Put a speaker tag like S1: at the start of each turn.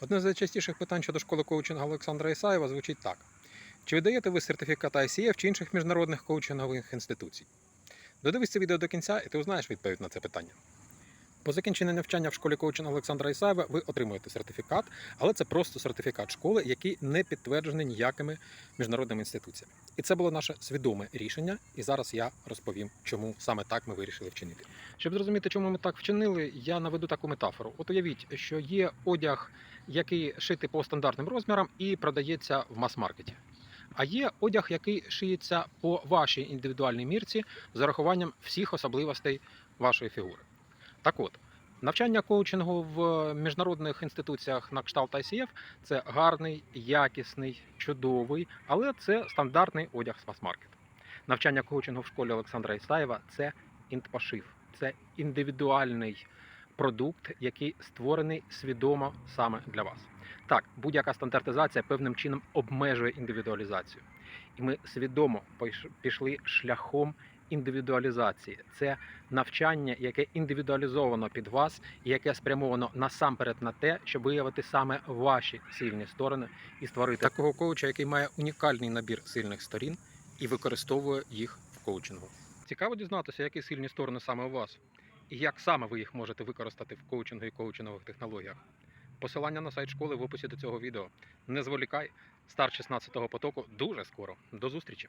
S1: Одне з найчастіших питань щодо школи коучингу Олександра Ісаєва звучить так: чи видаєте ви сертифікат ICF чи інших міжнародних коучингових інституцій? Додивись це відео до кінця, і ти узнаєш відповідь на це питання. По закінченню навчання в школі коучингу Олександра Ісаєва ви отримуєте сертифікат, але це просто сертифікат школи, який не підтверджений ніякими міжнародними інституціями. І це було наше свідоме рішення, і зараз я розповім, чому саме так ми вирішили вчинити. Щоб зрозуміти, чому ми так вчинили, я наведу таку метафору. От уявіть, що є одяг, який шитий по стандартним розмірам і продається в мас-маркеті. А є одяг, який шиється по вашій індивідуальній мірці з урахуванням всіх особливостей вашої фігури. Так от, навчання коучингу в міжнародних інституціях на кшталт ICF – це гарний, якісний, чудовий, але це стандартний одяг з мас-маркету. Навчання коучингу в школі Олександра Ісаєва це інтпошив, це індивідуальний продукт, який створений свідомо саме для вас. Так, будь-яка стандартизація певним чином обмежує індивідуалізацію. І ми свідомо пішли шляхом індивідуалізації. Це навчання, яке індивідуалізовано під вас, і яке спрямовано насамперед на те, щоб виявити саме ваші сильні сторони і створити такого коуча, який має унікальний набір сильних сторін і використовує їх в коучингу. Цікаво дізнатися, які сильні сторони саме у вас, і як саме ви їх можете використати в коучингу і коучингових технологіях. Посилання на сайт школи в описі до цього відео. Не зволікай, старт 16-го потоку дуже скоро. До зустрічі!